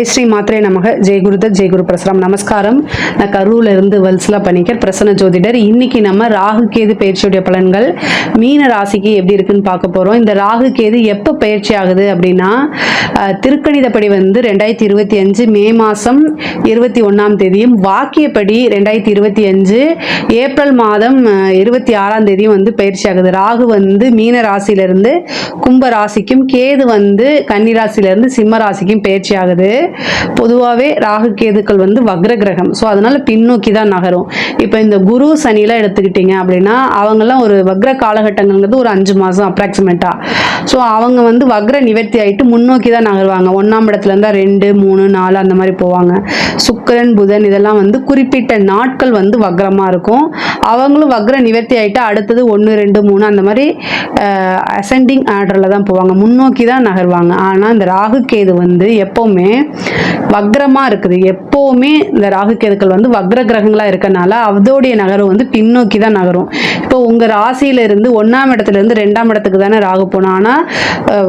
ஜெய் ஸ்ரீ மாத்ரே நமக. ஜெய் குருதத் ஜெய் குரு பிரசரம் நமஸ்காரம். நான் கரூர்ல இருந்து வல்சலா பண்ணிக்கர் பிரசன்ன ஜோதிடர். இன்னைக்கு நம்ம ராகு கேது பயிற்சியுடைய பலன்கள். மீன ராசிக்கு எப்படி இருக்குன்னு பார்க்க போறோம். இந்த ராகு கேது எப்போ பயிற்சி ஆகுது அப்படின்னா திருக்கணிதப்படி வந்து ரெண்டாயிரத்தி இருபத்தி அஞ்சு மே மாதம் இருபத்தி ஒன்றாம் தேதியும் வாக்கியப்படி ரெண்டாயிரத்தி இருபத்தி அஞ்சு ஏப்ரல் மாதம் இருபத்தி ஆறாம் தேதியும் வந்து பயிற்சி ஆகுது. ராகு வந்து மீன ராசியிலிருந்து கும்ப ராசிக்கும் கேது வந்து கன்னி ராசியிலிருந்து சிம்ம ராசிக்கும் பயிற்சி ஆகுது. பொதுவாகவே ராகு கேதுக்கள் வந்து வக்ர கிரகம் ஸோ அதனால பின்னோக்கி தான் நகரும். இப்போ இந்த குரு சனிலாம் எடுத்துக்கிட்டீங்க அப்படின்னா அவங்கெல்லாம் ஒரு வக்ர காலகட்டங்கள்ங்கிறது ஒரு அஞ்சு மாதம் அப்ராக்சிமேட்டாக ஸோ அவங்க வந்து வக்ர நிவர்த்தி ஆகிட்டு முன்னோக்கி தான் நகருவாங்க. ஒன்றாம் இடத்துல இருந்தால் ரெண்டு மூணு நாலு அந்த மாதிரி போவாங்க. சுக்கிரன் புதன் இதெல்லாம் வந்து குறிப்பிட்ட நாட்கள் வந்து வக்ரமாக இருக்கும். அவங்களும் வக்ர நிவர்த்தி ஆயிட்டு அடுத்தது ஒன்று ரெண்டு மூணு அந்த மாதிரி அசெண்டிங் ஆர்டரில் தான் போவாங்க. முன்னோக்கி தான் நகர்வாங்க. ஆனால் இந்த ராகு கேது வந்து எப்போவுமே வக்ரமாக இருக்குது. எப்போவுமே இந்த ராகு கேதுக்கள் வந்து வக்ர கிரகங்களாக இருக்கனால அதோடைய நகரம் வந்து பின்னோக்கி தான் நகரும். இப்போ உங்கள் ராசியிலிருந்து ஒன்றாம் இடத்துல இருந்து ரெண்டாம் இடத்துக்கு தானே ராகு போனோம். ஆனால்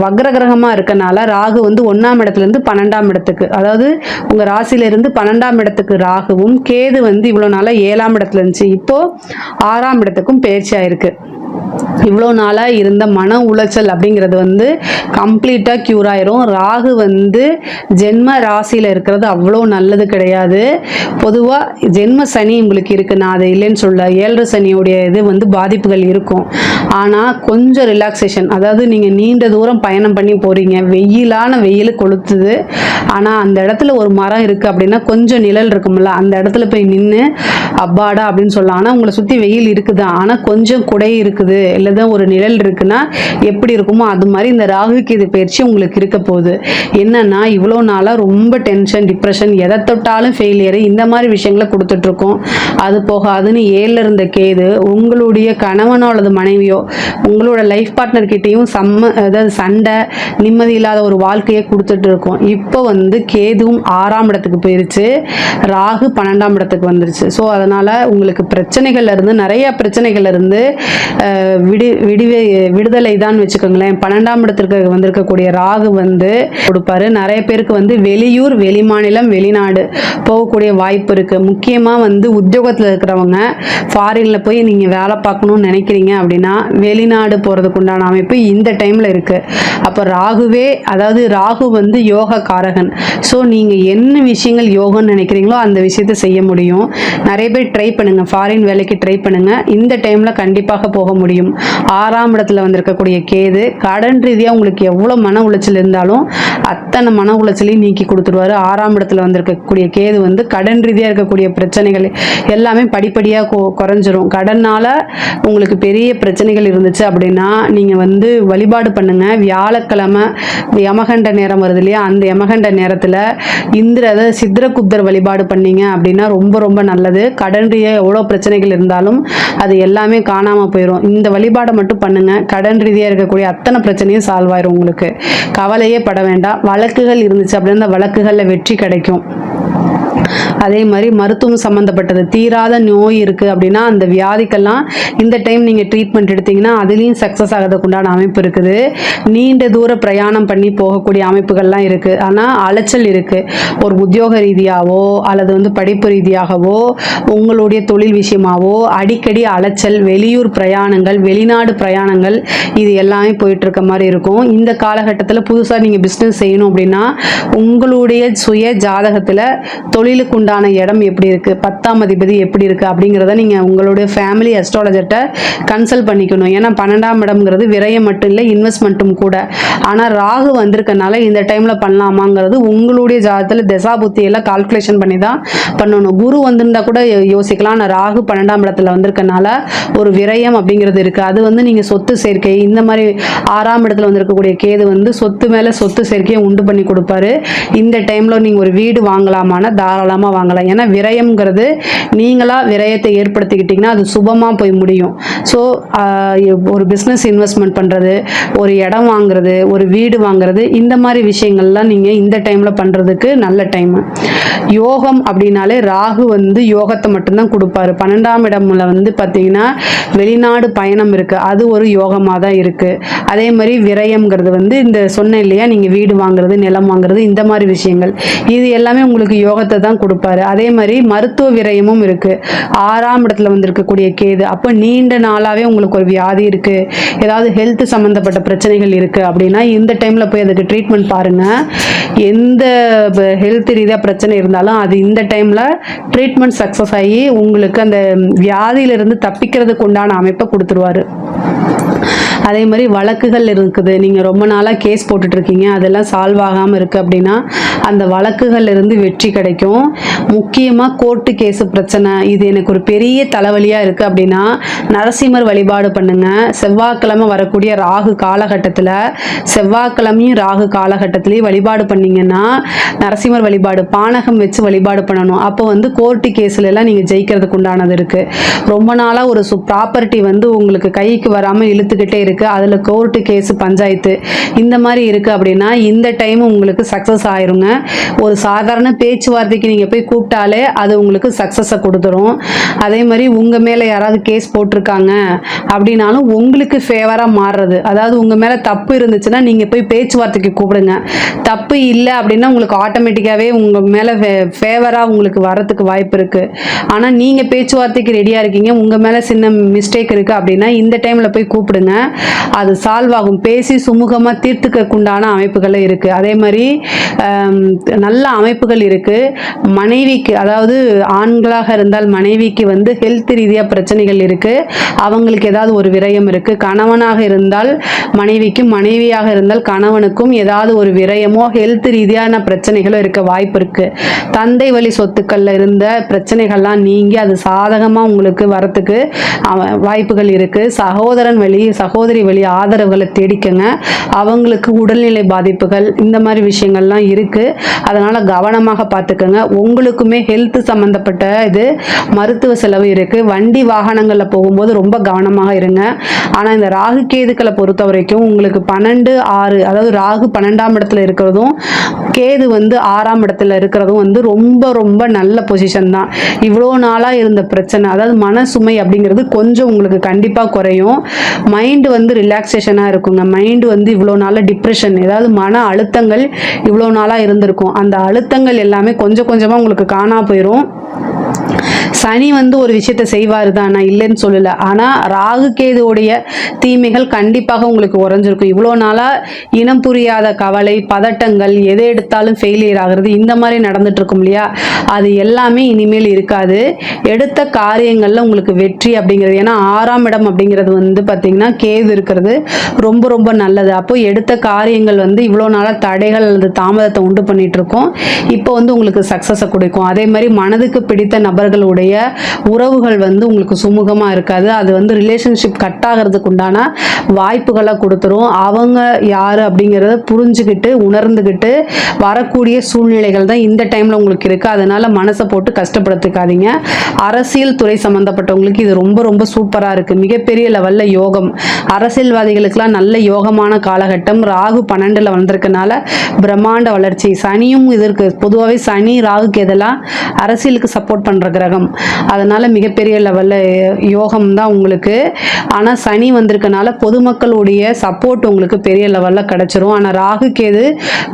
வக்ர கிரகமாக இருக்கனால ராகு வந்து ஒன்றாம் இடத்துல இருந்து பன்னெண்டாம் இடத்துக்கு. அதாவது உங்கள் ராசியிலிருந்து பன்னெண்டாம் இடத்துக்கு ராகுவும் கேது வந்து இவ்வளோ நாளாக ஏழாம் இடத்துல இருந்துச்சு. இப்போது ஆறாம் இடத்துக்கும் பயிற்சி ஆயிருக்கு இவ்வளோ நாளாக இருந்த மன உளைச்சல் அப்படிங்கிறது வந்து கம்ப்ளீட்டாக க்யூர் ஆயிரும். ராகு வந்து ஜென்ம ராசியில் இருக்கிறது அவ்வளோ நல்லது கிடையாது. பொதுவாக ஜென்ம சனி உங்களுக்கு இருக்கு. நான் அதை இல்லைன்னு சொல்ல ஏழரை சனியுடைய இது வந்து பாதிப்புகள் இருக்கும். ஆனால் கொஞ்சம் ரிலாக்ஸேஷன் அதாவது நீங்கள் நீண்ட தூரம் பயணம் பண்ணி போகிறீங்க வெயிலான வெயில் கொளுத்துது. ஆனால் அந்த இடத்துல ஒரு மரம் இருக்குது அப்படின்னா கொஞ்சம் நிழல் இருக்கும்ல அந்த இடத்துல போய் நின்று அப்பாடா அப்படின்னு சொல்லலாம். ஆனால் உங்களை சுற்றி வெயில் இருக்குது? ஆனால் கொஞ்சம் குடை இருக்குது. இல்லை தான் ஒரு நிழல் இருக்குன்னா எப்படி இருக்குமோ அது மாதிரி இந்த ராகு கேது பயிற்சி உங்களுக்கு இருக்க போகுது. என்னன்னா இவ்வளோ நாளாக ரொம்ப டென்ஷன் டிப்ரெஷன் எதை தொட்டாலும் ஃபெயிலியர் இந்த மாதிரி விஷயங்களை கொடுத்துட்ருக்கோம். அது போகாதுன்னு ஏழில் இருந்த கேது உங்களுடைய கணவனோ அல்லது மனைவியோ உங்களோட லைஃப் பார்ட்னர் கிட்டேயும் செம்ம அதாவது சண்டை நிம்மதி இல்லாத ஒரு வாழ்க்கையை கொடுத்துட்டு இருக்கோம் இப்போ வந்து கேதுவும் ஆறாம் இடத்துக்கு போயிருச்சு ராகு பன்னெண்டாம் இடத்துக்கு வந்துருச்சு. ஸோ அதனால் உங்களுக்கு பிரச்சனைகள்லேருந்து நிறைய பிரச்சனைகள்லேருந்து இருந்து விடு விடுவே விடுதலை தான் வச்சுக்கோங்களேன். பன்னெண்டாம் இடத்திற்கு வந்திருக்கக்கூடிய ராகு வந்து கொடுப்பாரு. நிறைய பேருக்கு வந்து வெளியூர் வெளிமாநிலம் வெளிநாடு போகக்கூடிய வாய்ப்பு இருக்கு. முக்கியமாக வந்து உத்தியோகத்தில் இருக்கிறவங்க ஃபாரினில் போய் நீங்கள் வேலை பார்க்கணும்னு நினைக்கிறீங்க அப்படின்னா வெளிநாடு போகிறதுக்கு உண்டான அமைப்பு இந்த டைமில் இருக்கு. அப்போ ராகுவே அதாவது ராகு வந்து யோக காரகன் ஸோ நீங்கள் என்ன விஷயங்கள் யோகம்னு நினைக்கிறீங்களோ அந்த விஷயத்தை செய்ய முடியும். நிறைய பேர் ட்ரை பண்ணுங்க. ஃபாரின் வேலைக்கு ட்ரை பண்ணுங்க. இந்த டைமில் கண்டிப்பாக போக முடியும். ஆறாம் இடத்துல வந்திருக்கக்கூடிய கேது கடன் ரீதியாக உங்களுக்கு எவ்வளோ மன உளைச்சல் இருந்தாலும் அத்தனை மன உளைச்சலையும் நீக்கி கொடுத்துருவாரு. ஆறாம் இடத்துல வந்திருக்கக்கூடிய கேது வந்து கடன் ரீதியாக இருக்கக்கூடிய பிரச்சனைகள் எல்லாமே படிப்படியாக கொ குறைஞ்சிரும். கடனால் உங்களுக்கு பெரிய பிரச்சனைகள் இருந்துச்சு அப்படின்னா நீங்கள் வந்து வழிபாடு பண்ணுங்க. வியாழக்கிழமை யமகண்ட நேரம் வருது இல்லையா? அந்த யமகண்ட நேரத்தில் இந்திர அதை சித்திரகுப்தர் வழிபாடு பண்ணீங்க அப்படின்னா ரொம்ப ரொம்ப நல்லது. கடன் ரீதியாக எவ்வளோ பிரச்சனைகள் இருந்தாலும் அது எல்லாமே காணாமல் போயிடும் இந்த வழி வழிபாடை மட்டும் பண்ணுங்க. கடன் ரீதியாக இருக்கக்கூடிய அத்தனை பிரச்சனையும் சால்வ் ஆயிரும் உங்களுக்கு. கவலையே பட வேண்டாம். வழக்குகள் இருந்துச்சு அப்படின்னா அந்த வழக்குகளில் வெற்றி கிடைக்கும். அதே மாதிரி மருத்துவம் சம்மந்தப்பட்டது தீராத நோய் இருக்குது அப்படின்னா அந்த வியாதிக்கெல்லாம் இந்த டைம் நீங்கள் ட்ரீட்மெண்ட் எடுத்தீங்கன்னா அதுலேயும் சக்ஸஸ் ஆகிறதுக்கு உண்டான அமைப்பு இருக்குது. நீண்ட தூர பிரயாணம் பண்ணி போகக்கூடிய அமைப்புகள்லாம் இருக்குது ஆனால் அலைச்சல் இருக்குது ஒரு உத்தியோக ரீதியாகவோ அல்லது வந்து படிப்பு ரீதியாகவோ உங்களுடைய தொழில் விஷயமாவோ அடிக்கடி அலைச்சல் வெளியூர் பிரயாணங்கள் வெளிநாடு பிரயாணங்கள் இது எல்லாமே போயிட்டுருக்க மாதிரி இருக்கும். இந்த காலகட்டத்தில் புதுசாக நீங்கள் பிஸ்னஸ் செய்யணும் அப்படின்னா உங்களுடைய சுய ஜாதகத்தில் தொழிலுக்கு உண்டான இடம் எப்படி இருக்குது பத்தாம் அதிபதி எப்படி இருக்குது அப்படிங்கிறத நீங்கள் உங்களுடைய ஃபேமிலி அஸ்ட்ராலஜர்கிட்ட கன்சல்ட் பண்ணிக்கணும். ஏன்னா பன்னெண்டாம் இடம்ங்கிறது விரயம் மட்டும் இல்லை இன்வெஸ்ட்மெண்ட்டும் கூட. ஆனால் ராகு வந்திருக்கனால இந்த டைமில் பண்ணலாமாங்கிறது உங்களுடைய ஜாதகத்தில் திசா புத்தியெல்லாம் கால்குலேஷன் பண்ணி தான் பண்ணணும். குரு வந்திருந்தா கூட யோ- யோசிக்கலாம். ஆனால் ராகு பன்னெண்டாம் இடத்துல வந்திருக்கனால ஒரு விரயம் அப்படிங்கிறது இருக்குது அது வந்து நீங்கள் சொத்து சேர்க்கை இந்த மாதிரி ஆறாம் இடத்துல வந்திருக்கக்கூடிய கேது வந்து சொத்து மேலே சொத்து சேர்க்கையை உண்டு பண்ணி கொடுப்பாரு. இந்த டைமில் நீங்கள் ஒரு வீடு வாங்கலாமான தாரா தாராளமாக வாங்கலாம். ஏன்னா விரயம்ங்கிறது நீங்களாக விரயத்தை ஏற்படுத்திக்கிட்டிங்கன்னா அது சுபமாக போய் முடியும். ஸோ ஒரு பிஸ்னஸ் இன்வெஸ்ட்மெண்ட் பண்ணுறது ஒரு இடம் வாங்குறது ஒரு வீடு வாங்குறது இந்த மாதிரி விஷயங்கள்லாம் நீங்கள் இந்த டைமில் பண்ணுறதுக்கு நல்ல டைமு யோகம் அப்படின்னாலே ராகு வந்து யோகத்தை மட்டும்தான் கொடுப்பாரு. பன்னெண்டாம் இடம்ல வந்து பார்த்தீங்கன்னா வெளிநாடு பயணம் இருக்குது அது ஒரு யோகமாக தான் இருக்குது அதே மாதிரி விரயம்ங்கிறது வந்து இந்த சொன்ன இல்லையா? நீங்கள் வீடு வாங்குறது நிலம் வாங்குறது இந்த மாதிரி விஷயங்கள். இது எல்லாமே உங்களுக்கு யோகத்தை தான் கொடுப்பாரு. அதே மாதிரி மருத்துவ விரயமும் இருக்குது ஆறாம் இடத்துல வந்திருக்கக்கூடிய கேது அப்போ நீண்ட நாளாகவே உங்களுக்கு ஒரு வியாதி இருக்குது ஏதாவது ஹெல்த் சம்மந்தப்பட்ட பிரச்சனைகள் இருக்குது அப்படின்னா இந்த டைமில் போய் அதுக்கு ட்ரீட்மெண்ட் பாருங்கள் எந்த ஹெல்த் ரீதியாக பிரச்சனை இருந்தாலும் அது இந்த டைமில் ட்ரீட்மெண்ட் சக்ஸஸ் ஆகி உங்களுக்கு அந்த வியாதியிலிருந்து தப்பிக்கிறதுக்கு உண்டான அமைப்பை கொடுத்துருவாரு. அதே மாதிரி வழக்குகள் இருக்குது. நீங்கள் ரொம்ப நாளாக கேஸ் போட்டுட்ருக்கீங்க. அதெல்லாம் சால்வ் ஆகாமல் இருக்குது அப்படின்னா அந்த வழக்குகள் இருந்து வெற்றி கிடைக்கும். முக்கியமாக கோர்ட்டு கேஸு பிரச்சனை. இது எனக்கு ஒரு பெரிய தலைவலியாக இருக்குது அப்படின்னா நரசிம்மர் வழிபாடு பண்ணுங்கள் செவ்வாய்க்கிழமை வரக்கூடிய ராகு காலகட்டத்தில் செவ்வாய்க்கிழமையும் ராகு காலகட்டத்திலையும் வழிபாடு பண்ணிங்கன்னா நரசிம்மர் வழிபாடு பானகம் வச்சு வழிபாடு பண்ணணும். அப்போ வந்து கோர்ட்டு கேஸ்ல நீங்கள் ஜெயிக்கிறதுக்கு உண்டானது இருக்குது ரொம்ப நாளாக ஒரு சு ப்ராப்பர்ட்டி வந்து உங்களுக்கு கைக்கு வராமல் இழுத்துக்கிட்டே இருக்குது அதில் கோர்ட்டு கேஸு பஞ்சாயத்து இந்த மாதிரி இருக்குது அப்படின்னா இந்த டைம் உங்களுக்கு சக்ஸஸ் ஆயிருங்க. ஒரு சாதாரண பேச்சுவார்த்தைக்கு நீங்கள் போய் கூப்பிட்டாலே அது உங்களுக்கு சக்ஸஸை கொடுத்துரும். அதே மாதிரி உங்கள் மேலே யாராவது கேஸ் போட்டிருக்காங்க அப்படின்னாலும் உங்களுக்கு ஃபேவராக மாறுறது. அதாவது உங்கள் மேலே தப்பு இருந்துச்சுன்னா நீங்கள் போய் பேச்சுவார்த்தைக்கு கூப்பிடுங்க. தப்பு இல்லை அப்படின்னா உங்களுக்கு ஆட்டோமேட்டிக்காகவே உங்கள் மேலே ஃபேவராக உங்களுக்கு வரத்துக்கு வாய்ப்பு இருக்குது ஆனால் நீங்கள் பேச்சுவார்த்தைக்கு ரெடியாக இருக்கீங்க உங்கள் மேலே சின்ன மிஸ்டேக் இருக்குது அப்படின்னா இந்த டைமில் போய் கூப்பிடுங்க. அது சால்வ் ஆகும். பேசி சுமூகமாக தீர்த்துக்கக்குண்டான அமைப்புகள் இருக்குது அதே மாதிரி நல்ல அமைப்புகள் இருக்குது மனைவிக்கு அதாவது ஆண்களாக இருந்தால் மனைவிக்கு வந்து ஹெல்த் ரீதியாக பிரச்சனைகள் இருக்குது அவங்களுக்கு ஏதாவது ஒரு விரயம் இருக்குது கணவனாக இருந்தால் மனைவிக்கும் மனைவியாக இருந்தால் கணவனுக்கும் ஏதாவது ஒரு விரயமோ ஹெல்த் ரீதியான பிரச்சனைகளோ இருக்க வாய்ப்பு இருக்குது தந்தை வழி சொத்துக்களில் இருந்த பிரச்சனைகள்லாம் நீங்கி அது சாதகமாக உங்களுக்கு வரத்துக்கு வாய்ப்புகள் இருக்குது சகோதரன் வழி சகோதர வழி ஆதரவுகளை தேடிக்கங்க. அவங்களுக்கு உடல்நிலை பாதிப்புகள் இந்த மாதிரி விஷயங்கள்லாம் இருக்குது அதனால் கவனமாக பார்த்துக்கோங்க உங்களுக்குமே ஹெல்த் சம்மந்தப்பட்ட இது மருத்துவ செலவு இருக்குது வண்டி வாகனங்களில் போகும்போது ரொம்ப கவனமாக இருங்க. ஆனால் இந்த ராகு கேதுக்களை பொறுத்த வரைக்கும் உங்களுக்கு பன்னெண்டு ஆறு அதாவது ராகு பன்னெண்டாம் இடத்துல இருக்கிறதும் கேது வந்து ஆறாம் இடத்துல இருக்கிறதும் வந்து ரொம்ப ரொம்ப நல்ல பொசிஷன் தான். இவ்வளோ நாளாக இருந்த பிரச்சனை அதாவது மன சுமை அப்படிங்கிறது கொஞ்சம் உங்களுக்கு கண்டிப்பாக குறையும். மைண்டு வந்து வந்து ரிலாக்ஸேஷனாக இருக்குங்க மைண்டு வந்து இவ்வளோ நாளாக டிப்ரெஷன் ஏதாவது மன அழுத்தங்கள் இவ்வளோ நாளாக இருந்திருக்கும். அந்த அழுத்தங்கள் எல்லாமே கொஞ்சம் கொஞ்சமாக உங்களுக்கு காணா போயிடும் சனி வந்து ஒரு விஷயத்த செய்வார் தான். நான் இல்லைன்னு சொல்லலை. ஆனால் ராகு கேதுவுடைய தீமைகள் கண்டிப்பாக உங்களுக்கு உறைஞ்சிருக்கும் இவ்வளோ நாளாக இனம் புரியாத கவலை பதட்டங்கள் எதை எடுத்தாலும் ஃபெயிலியர் ஆகுறது இந்த மாதிரி நடந்துட்டு இருக்கும் இல்லையா? அது எல்லாமே இனிமேல் இருக்காது. எடுத்த காரியங்களில் உங்களுக்கு வெற்றி அப்படிங்கிறது ஏன்னா ஆறாம் இடம் அப்படிங்கிறது வந்து பார்த்திங்கன்னா கேது இருக்கிறது. ரொம்ப ரொம்ப நல்லது. அப்போ எடுத்த காரியங்கள் வந்து இவ்வளோ நாளாக தடைகள் அல்லது தாமதத்தை உண்டு பண்ணிட்டு இருக்கோம் இப்போ வந்து உங்களுக்கு சக்ஸஸை கொடுக்கும். அதே மாதிரி மனதுக்கு பிடித்த நபர்களுடைய உறவுகள் வந்து உங்களுக்கு சுமூகமாக இருக்காது. அது வந்து ரிலேஷன்ஷிப் கட் ஆகிறதுக்கு உண்டான வாய்ப்புகளை கொடுத்துரும். அவங்க யார் அப்படிங்கிறத புரிஞ்சுக்கிட்டு உணர்ந்துக்கிட்டு வரக்கூடிய சூழ்நிலைகள் தான் இந்த டைமில் உங்களுக்கு இருக்குது அதனால் மனசை போட்டு கஷ்டப்படுத்திக்காதீங்க. அரசியல் துறை சம்மந்தப்பட்டவங்களுக்கு இது ரொம்ப ரொம்ப சூப்பராக இருக்குது மிகப்பெரிய லெவலில் யோகம். அரசியல்வாதிகளுக்கெல்லாம் நல்ல யோகமான காலகட்டம். ராகு பன்னெண்டில் வந்திருக்கனால பிரம்மாண்ட வளர்ச்சி. சனியும் இதற்கு பொதுவாகவே சனி ராகுக்கு எதெல்லாம் அரசியலுக்கு சப்போர்ட் பண்ணுற கிரகம். அதனால் மிகப்பெரிய லெவலில் யோகம் தான் உங்களுக்கு. ஆனால் சனி வந்திருக்கனால பொதுமக்களுடைய சப்போர்ட் உங்களுக்கு பெரிய லெவலில் கிடச்சிரும். ஆனால் ராகு கேது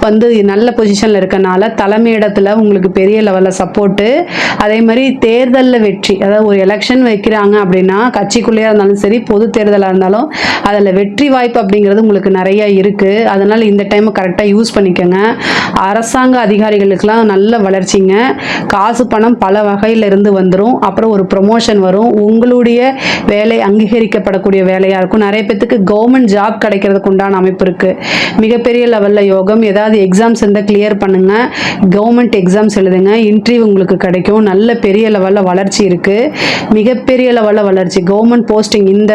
வந்து நல்ல பொசிஷனில் இருக்கனால தலைமையிடத்தில் உங்களுக்கு பெரிய லெவலில் சப்போர்ட்டு அதே மாதிரி தேர்தலில் வெற்றி அதாவது ஒரு எலெக்ஷன் வைக்கிறாங்க அப்படின்னா கட்சிக்குள்ளேயே இருந்தாலும் சரி பொது தேர்தலாக இருந்தாலும் அதில் வெற்றி வாய்ப்பு அப்படிங்கிறது உங்களுக்கு நிறைய இருக்குது அதனால் இந்த டைமை கரெக்டாக யூஸ் பண்ணிக்கோங்க. அரசாங்க அதிகாரிகளுக்கெல்லாம் நல்ல வளர்ச்சிங்க. காசு பணம் பல வகையிலிருந்து வந்து வந்துடும் அப்புறம் ஒரு ப்ரொமோஷன் வரும். உங்களுடைய வேலை அங்கீகரிக்கப்படக்கூடிய வேலையாக இருக்கும். நிறைய பேத்துக்கு கவர்மெண்ட் ஜாப் கிடைக்கிறதுக்கு உண்டான அமைப்பு இருக்குது மிகப்பெரிய லெவலில் யோகம். ஏதாவது எக்ஸாம்ஸ் இருந்தால் கிளியர் பண்ணுங்க. கவர்மெண்ட் எக்ஸாம்ஸ் எழுதுங்க. இன்டர்வியூ உங்களுக்கு கிடைக்கும். நல்ல பெரிய லெவலில் வளர்ச்சி இருக்குது மிகப்பெரிய லெவலில் வளர்ச்சி. கவர்மெண்ட் போஸ்டிங் இந்த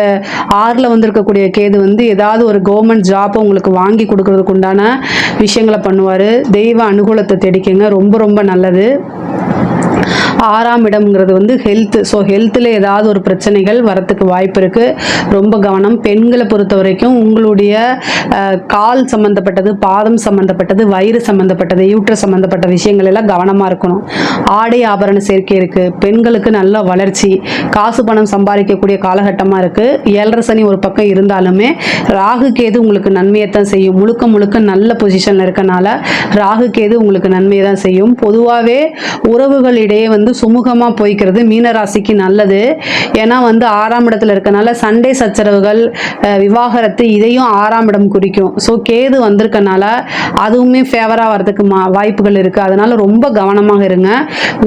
ஆறில் வந்திருக்கக்கூடிய கேது வந்து ஏதாவது ஒரு கவர்மெண்ட் ஜாப்பை உங்களுக்கு வாங்கி கொடுக்கறதுக்கு உண்டான விஷயங்களை பண்ணுவார். தெய்வ அனுகூலத்தை தெடிக்குங்க. ரொம்ப ரொம்ப நல்லது. ஆறாம் இடம்ங்கிறது வந்து ஹெல்த் ஸோ ஹெல்த்தில் ஏதாவது ஒரு பிரச்சனைகள் வரத்துக்கு வாய்ப்பு இருக்குது ரொம்ப கவனம். பெண்களை பொறுத்த வரைக்கும் உங்களுடைய கால் சம்மந்தப்பட்டது பாதம் சம்மந்தப்பட்டது வயிறு சம்மந்தப்பட்டது யூட்ரஸ் சம்மந்தப்பட்ட விஷயங்கள் எல்லாம் கவனமாக இருக்கணும். ஆடை ஆபரண சேர்க்கை இருக்குது பெண்களுக்கு நல்ல வளர்ச்சி. காசு பணம் சம்பாதிக்கக்கூடிய காலகட்டமாக இருக்குது ஏழரை சனி ஒரு பக்கம் இருந்தாலுமே ராகு கேது உங்களுக்கு நன்மையை தான் செய்யும். முழுக்க முழுக்க நல்ல பொசிஷனில் இருக்கனால ராகு கேது உங்களுக்கு நன்மையை தான் செய்யும். பொதுவாகவே உறவுகளிடையே வந்து சுமூகமாக போய்க்கிறது. மீனராசிக்கு நல்லது. ஏன்னா வந்து ஆறாம் இடத்துல இருக்கனால சண்டை சச்சரவுகள் விவாகரத்து இதையும் ஆறாம் இடம் குறிக்கும். ஸோ கேது வந்திருக்கனால அதுவுமே ஃபேவராக வரதுக்கு மா வாய்ப்புகள் இருக்குது அதனால ரொம்ப கவனமாக இருங்க.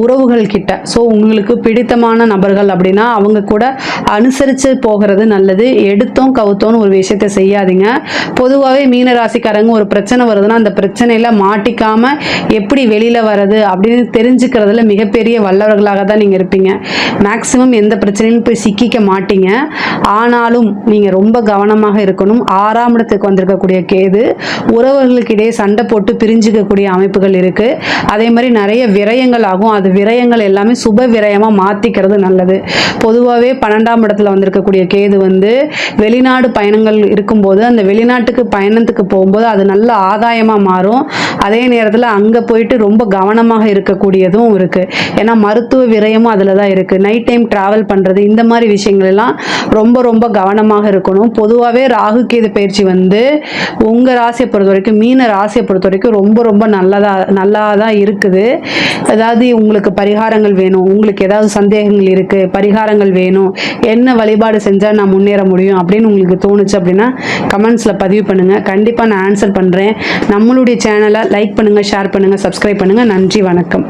உறவுகள் கிட்ட. ஸோ உங்களுக்கு பிடித்தமான நபர்கள் அப்படின்னா அவங்க கூட அனுசரித்து போகிறது நல்லது. எடுத்தோம் கவுத்தோன்னு ஒரு விஷயத்தை செய்யாதீங்க. பொதுவாகவே மீனராசிக்காரங்க ஒரு பிரச்சனை வருதுன்னா அந்த பிரச்சனையில் மாட்டிக்காம எப்படி வெளியில் வர்றது அப்படின்னு தெரிஞ்சுக்கிறதுல மிகப்பெரிய நல்லவர்களாக தான் நீங்கள் இருப்பீங்க. மேக்ஸிமம் எந்த பிரச்சனையும் போய் சிக்கிக்க மாட்டீங்க. ஆனாலும் நீங்கள் ரொம்ப கவனமாக இருக்கணும். ஆறாம் இடத்துக்கு வந்திருக்கக்கூடிய கேது உறவுகளுக்கிடையே சண்டை போட்டு பிரிஞ்சுக்கக்கூடிய அமைப்புகள் இருக்குது அதே மாதிரி நிறைய விரயங்கள் ஆகும். அது விரயங்கள் எல்லாமே சுப விரயமாக மாற்றிக்கிறது நல்லது. பொதுவாகவே பன்னெண்டாம் இடத்துல வந்திருக்கக்கூடிய கேது வந்து வெளிநாடு பயணங்கள் இருக்கும்போது அந்த வெளிநாட்டுக்கு பயணத்துக்கு போகும்போது அது நல்ல ஆதாயமாக மாறும். அதே நேரத்தில் அங்கே போயிட்டு ரொம்ப கவனமாக இருக்கக்கூடியதும் இருக்குது ஏன்னா மருத்துவ விரயமும் அதில் தான் இருக்குது நைட் டைம் ட்ராவல் பண்ணுறது இந்த மாதிரி விஷயங்கள் எல்லாம் ரொம்ப ரொம்ப கவனமாக இருக்கணும். பொதுவாகவே ராகு கேது பயிற்சி வந்து உங்கள் ராசியை பொறுத்த வரைக்கும் மீன ராசியை பொறுத்த வரைக்கும் ரொம்ப ரொம்ப நல்லதாக நல்லா தான் இருக்குது. அதாவது உங்களுக்கு பரிகாரங்கள் வேணும். உங்களுக்கு ஏதாவது சந்தேகங்கள் இருக்குது பரிகாரங்கள் வேணும். என்ன வழிபாடு செஞ்சால் நான் முன்னேற முடியும் அப்படின்னு உங்களுக்கு தோணுச்சு அப்படின்னா கமெண்ட்ஸில் பதிவு பண்ணுங்கள் கண்டிப்பாக நான் ஆன்சர் பண்ணுறேன் நம்மளுடைய சேனலை லைக் பண்ணுங்கள் ஷேர் பண்ணுங்கள் சப்ஸ்கிரைப் பண்ணுங்கள் நன்றி வணக்கம்.